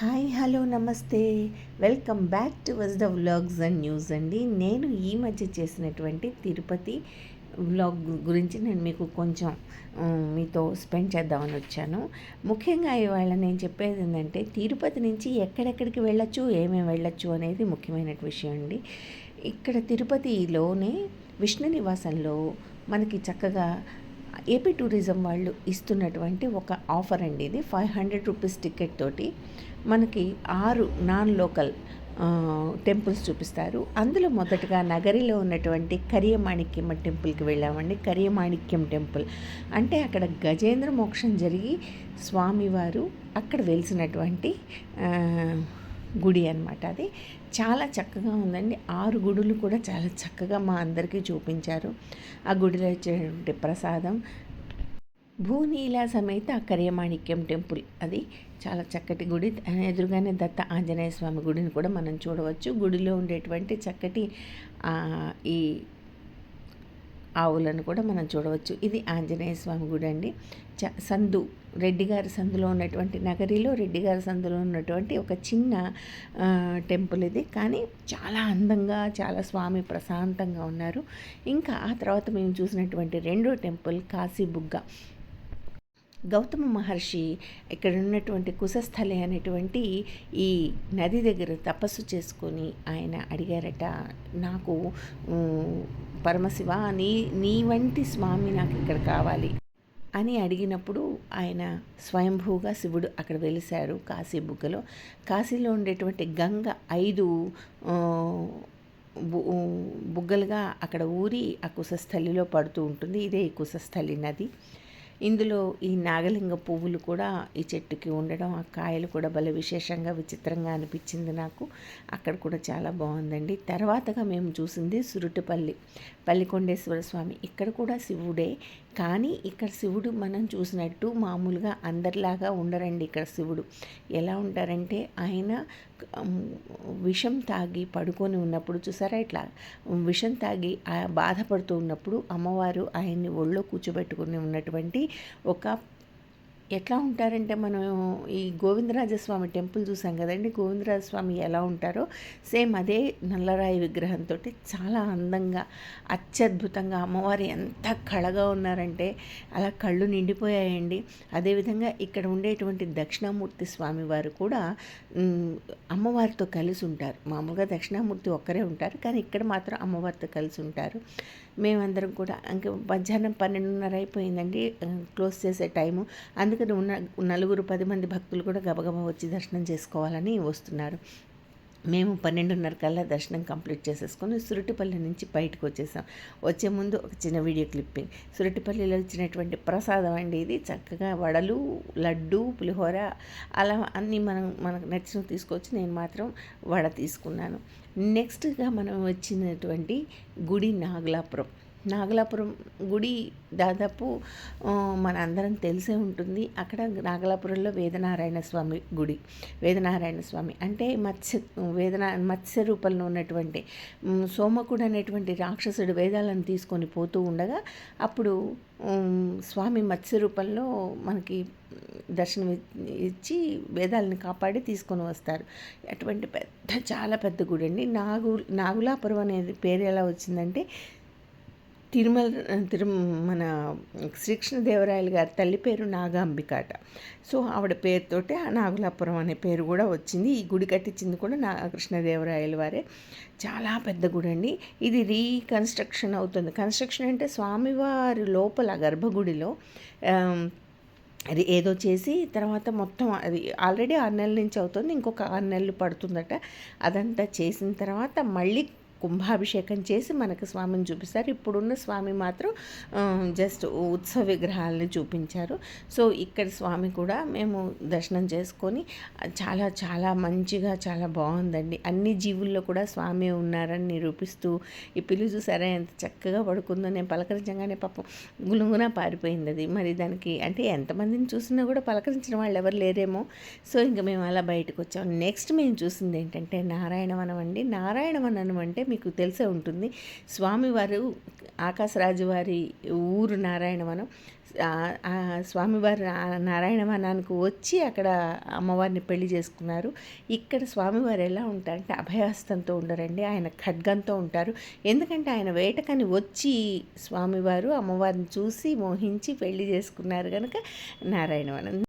Hi hello నమస్తే. Welcome back to us the vlogs and news అండి. నేను ఈ మధ్య చేసినటువంటి తిరుపతి వ్లాగ్ గురించి నేను మీకు కొంచెం మీతో స్పెండ్ చేద్దామని వచ్చాను. ముఖ్యంగా ఇవాళ నేను చెప్పేది ఏంటంటే తిరుపతి నుంచి ఎక్కడెక్కడికి వెళ్ళొచ్చు ఏమేమి వెళ్ళొచ్చు అనేది ముఖ్యమైన విషయం అండి. ఇక్కడ తిరుపతిలోనే విష్ణు నివాసంలో మనకి చక్కగా ఏపీ టూరిజం వాళ్ళు ఇస్తున్నటువంటి ఒక ఆఫర్ అండి ఇది. ఫైవ్ హండ్రెడ్ రూపీస్ టికెట్ తోటి మనకి ఆరు నాన్ లోకల్ టెంపుల్స్ చూపిస్తారు. అందులో మొదటగా నగరిలో ఉన్నటువంటి కరియమాణిక్యం టెంపుల్కి వెళ్ళామండి. కరియమాణిక్యం టెంపుల్. అంటే అక్కడ గజేంద్ర మోక్షం జరిగి స్వామివారు అక్కడ వెలిసినటువంటి గుడి అనమాట అది. చాలా చక్కగా ఉందండి. ఆరు గుడులు కూడా చాలా చక్కగా మా అందరికీ చూపించారు. ఆ గుడిలో ఇచ్చేటువంటి ప్రసాదం. భూనీల సమేత కరియమాణిక్యం టెంపుల్. అది చాలా చక్కటి గుడి. ఎదురుగానే దత్త ఆంజనేయ స్వామి గుడిని కూడా మనం చూడవచ్చు. గుడిలో ఉండేటువంటి చక్కటి ఈ ఆవులను కూడా మనం చూడవచ్చు. ఇది ఆంజనేయ స్వామి గుడి అండి. చ సందు రెడ్డిగారి సందులో ఉన్నటువంటి నగరిలో రెడ్డి గారి సందులో ఉన్నటువంటి ఒక చిన్న టెంపుల్ ఇది. కానీ చాలా అందంగా చాలా స్వామి ప్రశాంతంగా ఉన్నారు. ఇంకా ఆ తర్వాత మేము చూసినటువంటి రెండో టెంపుల్ కాశీబుగ్గ. గౌతమ మహర్షి ఇక్కడ ఉన్నటువంటి కుశస్థలి అనేటువంటి ఈ నది దగ్గర తపస్సు చేసుకొని ఆయన అడిగారట నాకు పరమశివ నీ నీ వంటి స్వామి నాకు ఇక్కడ కావాలి అని అడిగినప్పుడు ఆయన స్వయంభూగా శివుడు అక్కడ వెలిశారు కాశీ బుగ్గలో కాశీలో ఉండేటువంటి గంగ ఐదు బుగ్గలుగా అక్కడ ఊరి ఆ కుశస్థలిలో పడుతూ ఉంటుంది. ఇదే ఈ కుశస్థలి నది. ఇందులో ఈ నాగలింగ పువ్వులు కూడా ఈ చెట్టుకి ఉండడం ఆ కాయలు కూడా భలే విశేషంగా విచిత్రంగా అనిపించింది నాకు. అక్కడ కూడా చాలా బాగుందండి. తర్వాతగా మేము చూసింది సురుటిపల్లి పల్లికొండేశ్వర స్వామి. ఇక్కడ కూడా శివుడే. కానీ ఇక్కడ శివుడు మనం చూసినట్టు మామూలుగా అందరిలాగా ఉండరండి ఇక్కడ శివుడు. ఎలా ఉంటారంటే ఆయన విషం తాగి పడుకొని ఉన్నప్పుడు చూసారా ఇట్లా? విషం తాగి బాధపడుతూ ఉన్నప్పుడు అమ్మవారు ఆయన్ని ఒళ్ళో కూర్చోబెట్టుకుని ఉన్నటువంటి ఒక ఎట్లా ఉంటారంటే మనం ఈ గోవిందరాజస్వామి టెంపుల్ చూసాం కదండి గోవిందరాజస్వామి ఎలా ఉంటారో సేమ్ అదే నల్లరాయి విగ్రహంతో చాలా అందంగా అత్యద్భుతంగా అమ్మవారు ఎంత కళగా ఉన్నారంటే అలా కళ్ళు నిండిపోయాయండి. అదేవిధంగా ఇక్కడ ఉండేటువంటి దక్షిణామూర్తి స్వామి వారు కూడా అమ్మవారితో కలిసి ఉంటారు. మామూలుగా దక్షిణామూర్తి ఒక్కరే ఉంటారు కానీ ఇక్కడ మాత్రం అమ్మవారితో కలిసి ఉంటారు. మేమందరం కూడా ఇంక మధ్యాహ్నం పన్నెండున్నర అయిపోయిందండి క్లోజ్ చేసే టైము. అందుకు అందుకని ఉన్న నలుగురు పది మంది భక్తులు కూడా గబగబా వచ్చి దర్శనం చేసుకోవాలని వస్తున్నారు. మేము పన్నెండున్నర కల్లా దర్శనం కంప్లీట్ చేసేసుకొని సురటిపల్లి నుంచి బయటకు వచ్చేసాం. వచ్చే ముందు ఒక చిన్న వీడియో క్లిప్పింగ్. సురటిపల్లిలో ఇచ్చినటువంటి ప్రసాదం అండి ఇది. చక్కగా వడలు లడ్డు పులిహోర అలా అన్నీ మనం మనకు నచ్చిన తీసుకొచ్చి నేను మాత్రం వడ తీసుకున్నాను. నెక్స్ట్గా మనం వచ్చినటువంటి గుడి నాగలాపురం. నాగలాపురం గుడి దాదాపు మన అందరం తెలిసే ఉంటుంది. అక్కడ నాగలాపురంలో వేదనారాయణ స్వామి గుడి. వేదనారాయణ స్వామి అంటే మత్స్య వేదన మత్స్య రూపంలో ఉన్నటువంటి సోమకుడు అనేటువంటి రాక్షసుడు వేదాలను తీసుకొని పోతూ ఉండగా అప్పుడు స్వామి మత్స్య రూపంలో మనకి దర్శనం ఇచ్చి వేదాలను కాపాడి తీసుకొని వస్తారు. అటువంటి పెద్ద చాలా పెద్ద గుడి అండి నాగు నాగులాపురం అనేది పేరు ఎలా వచ్చిందంటే తిరుమల తిరు మన శ్రీకృష్ణదేవరాయలు గారి తల్లి పేరు నాగాంబికాట సో ఆవిడ పేరుతోటే ఆ నాగులాపురం అనే పేరు కూడా వచ్చింది. ఈ గుడి కట్టించింది కూడా నాగకృష్ణదేవరాయలు వారే. చాలా పెద్ద గుడి అండి. ఇది రీకన్స్ట్రక్షన్ అవుతుంది. కన్స్ట్రక్షన్ అంటే స్వామివారి లోపల గర్భగుడిలో అది ఏదో చేసి తర్వాత మొత్తం అది ఆల్రెడీ ఆరు నెలల నుంచి అవుతుంది. ఇంకొక ఆరు నెలలు పడుతుందట. అదంతా చేసిన తర్వాత మళ్ళీ కుంభాభిషేకం చేసి మనకు స్వామిని చూపిస్తారు. ఇప్పుడున్న స్వామి మాత్రం జస్ట్ ఉత్సవ విగ్రహాలని చూపించారు. సో ఇక్కడ స్వామి కూడా మేము దర్శనం చేసుకొని చాలా చాలా మంచిగా చాలా బాగుందండి. అన్ని జీవుల్లో కూడా స్వామి ఉన్నారని నిరూపిస్తూ ఈ పిల్లి చూసారా ఎంత చక్కగా పడుకుందో. నేను పలకరించగానే పాపం గులుగున పారిపోయింది అది. మరి దానికి అంటే ఎంతమందిని చూసినా కూడా పలకరించిన వాళ్ళు ఎవరు లేరేమో. సో ఇంకా మేము అలా బయటకు వచ్చాం. నెక్స్ట్ మేము చూసింది ఏంటంటే నారాయణవనం అండి. నారాయణవనం అంటే మీకు తెలిసే ఉంటుంది. స్వామివారు ఆకాశరాజువారి ఊరు నారాయణవనం. ఆ స్వామివారు నారాయణవనానికి వచ్చి అక్కడ అమ్మవారిని పెళ్ళి చేసుకున్నారు. ఇక్కడ స్వామివారు ఎలా ఉంటారంటే అభయహస్తంతో ఉండరండి. ఆయన ఖడ్గంతో ఉంటారు. ఎందుకంటే ఆయన వేటకని వచ్చి స్వామివారు అమ్మవారిని చూసి మోహించి పెళ్ళి చేసుకున్నారు కనుక నారాయణవనం.